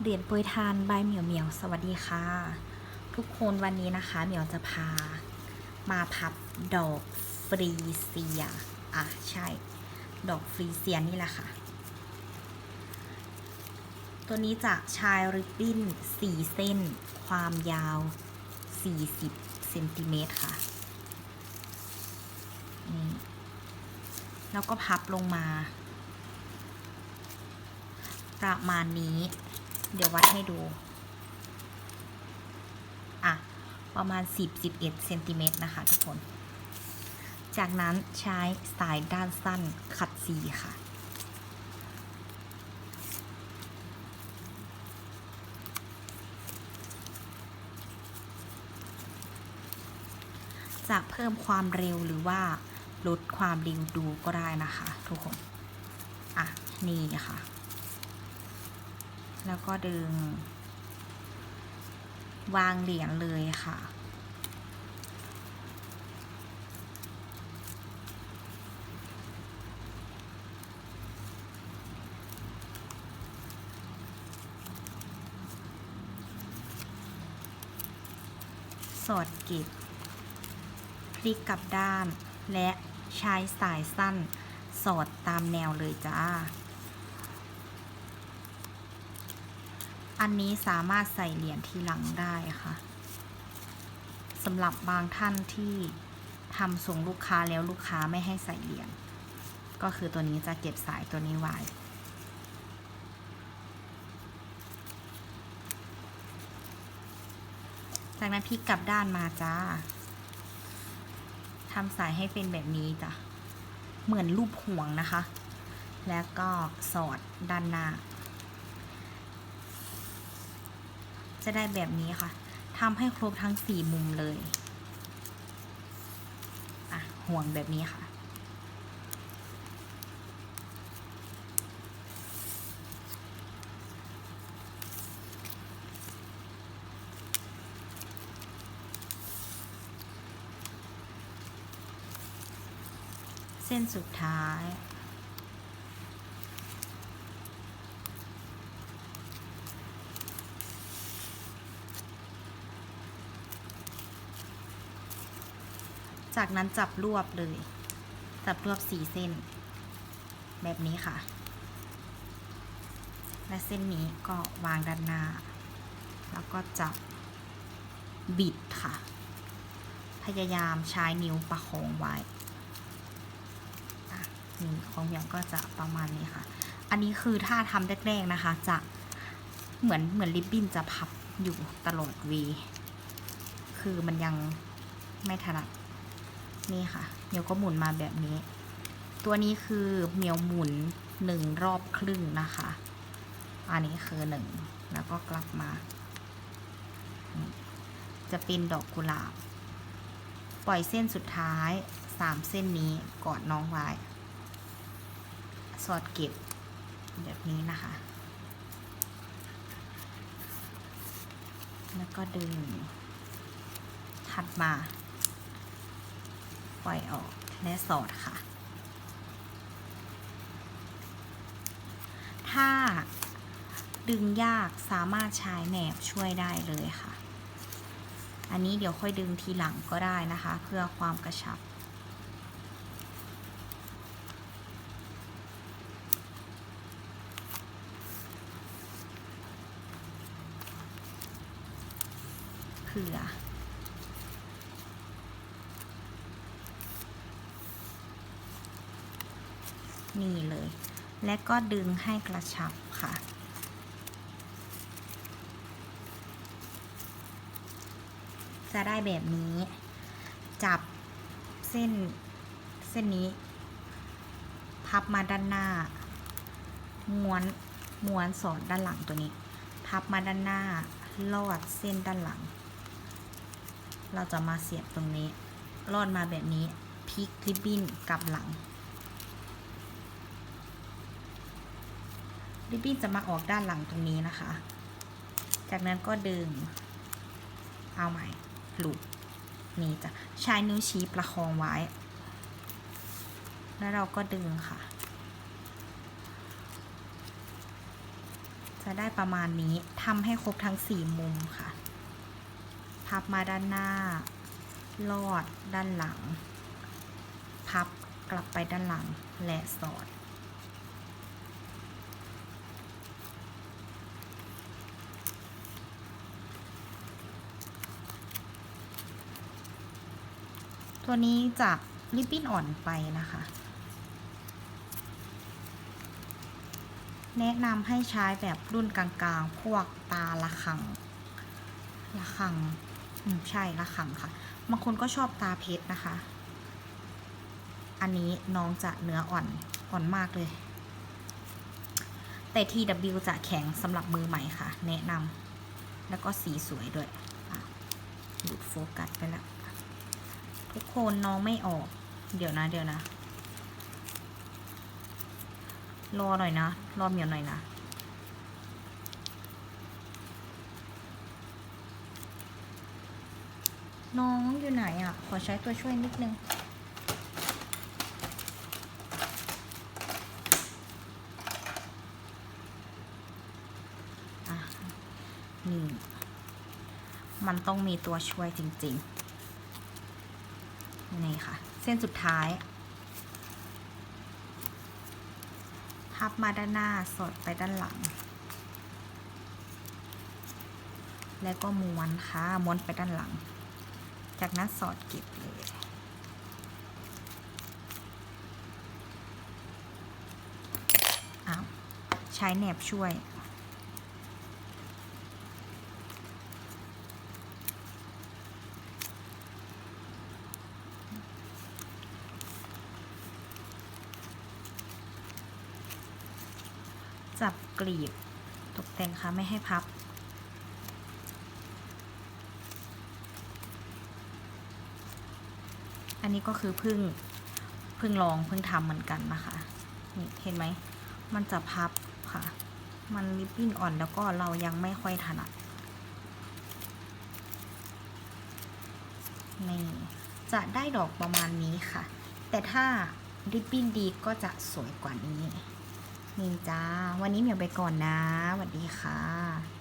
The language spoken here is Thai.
เหรียญปรยทานใบายเหมียวเหมียวสวัสดีค่ะ ทุกคนวันนี้นะคะ เหมียวจะพา มาพับดอกฟรีเซียอะใช่ ดอกฟรีเซียนี่แหละค่ะ ตัวนี้จะชายริบบิ้น4เส้น ความยาว 40เซนติเมตรค่ะนี่แล้วก็พับลงมา ประมาณนี้ เดี๋ยววัดให้ดู อะ ประมาณ 10-11เซนติเมตรนะคะทุกคน จากนั้นใช้สายด้านสั้นขัดสีค่ะจะเพิ่มความเร็วหรือว่าลดความเร็วดูก็ได้นะคะ ทุกคน อะ นี่ค่ะ แล้วก็ดึง วางเหรียญเลยค่ะ สอดเก็บพลิกกลับด้านและใช้สายสั้นสอดตามแนวเลยจ้า อันนี้สามารถใส่เหรียญทีหลังได้ค่ะสำหรับบางท่านที่ทำส่งลูกค้าแล้วลูกค้าไม่ให้ใส่เหรียญก็คือตัวนี้จะเก็บสายตัวนี้ไว้จากนั้นพลิกกลับด้านมาจ้าทำสายให้เป็นแบบนี้จ้ะ เหมือนรูปห่วงนะคะ แล้วก็สอดด้านหน้า จะได้แบบนี้ค่ะทำให้ครบทั้งสี่มุมเลยอะห่วงแบบนี้ค่ะ เส้นสุดท้าย จากนั้นจับรวบเลย จับรวบสี่เส้น แบบนี้ค่ะ และเส้นนี้ก็วางด้านหน้า แล้วก็จับบิดค่ะ พยายามใช้นิ้วประคองไว้นี่ของเหมียวก็จะประมาณนี้ค่ะ อันนี้คือถ้าทำแรกๆนะคะ จะเหมือนเหมือนริบบิ้นจะพับอยู่ตลอดวี คือมันยังไม่ถนัด นี่ค่ะเหมียวก็หมุนมาแบบนี้ ตัวนี้คือเหมียวหมุนหนึ่งรอบครึ่งนะคะ อันนี้คือหนึ่งแล้วก็กลับมา จะเป็นดอกกุหลาบ ปล่อยเส้นสุดท้ายสามเส้นนี้กอดน้องไว้ สอดเก็บแบบนี้นะคะ แล้วก็ดึงถัดมา ปล่อยออกและสอดค่ะ ถ้าดึงยากสามารถใช้แหนบช่วยได้เลยค่ะ อันนี้เดี๋ยวค่อยดึงทีหลังก็ได้นะคะ เพื่อความกระชับเผื่อ นี่เลย และก็ดึงให้กระชับค่ะ จะได้แบบนี้ จับเส้นเส้นนี้ พับมาด้านหน้า ม้วนม้วนสอดด้านหลังตัวนี้ พับมาด้านหน้า ลอดเส้นด้านหลัง เราจะมาเสียบตรงนี้ลอดมาแบบนี้พลิกริบบิ้นกลับหลัง ริบบิ้นจะมาออกด้านหลังตรงนี้นะคะ จากนั้นก็ดึง เอาใหม่หลุดนี่จ้ะใช้นิ้วชี้ประคองไว้ แล้วเราก็ดึงค่ะจจะได้ประมาณนี้ทำให้ครบทั้งสี่มุมค่ะ พับมาด้านหน้า ลอดด้านหลัง พับกลับไปด้านหลังและสอด ตัวนี้จะริบบิ้นอ่อนไปนะคะ แนะนำให้ใช้แบบรุ่นกลางๆ พวกตาละคังละคังอืมใช่ละคังค่ะ บางคนก็ชอบตาเพชรนะคะ อันนี้น้องจะเนื้ออ่อนอ่อนมากเลย แต่ TW จะแข็งสำหรับมือใหม่ค่ะ แนะนำแล้วก็สีสวยด้วยหลุดโฟกัสไปแล้ว ทุกคนน้องไม่ออก เดี๋ยวนะเดี๋ยวนะ รอหน่อยนะ รอเหมียวหน่อยนะ น้องอยู่ไหนอะ ขอใช้ตัวช่วยนิดนึงอะนี่มันต้องมีตัวช่วยจริง ๆ นี่ค่ะ เส้นสุดท้าย พับมาด้านหน้าสอดไปด้านหลัง แล้วก็ม้วนค่ะม้วนไปด้านหลัง จากนั้นสอดเก็บเลยอ้าวใช้แหนบช่วย จับกลีบ ตกแต่งค่ะไม่ให้พับ อันนี้ก็คือพึ่งพึ่งลองพึ่งทำเหมือนกันนะคะ นี่เห็นไหม มันจะพับค่ะ มันริบบิ้นอ่อนแล้วก็เรายังไม่ค่อยถนัด นี่ จะได้ดอกประมาณนี้ค่ะ แต่ถ้าริบบิ้นดีก็จะสวยกว่านี้ นี่จ้า วันนี้เหมียวไปก่อนนะสวัสดีค่ะ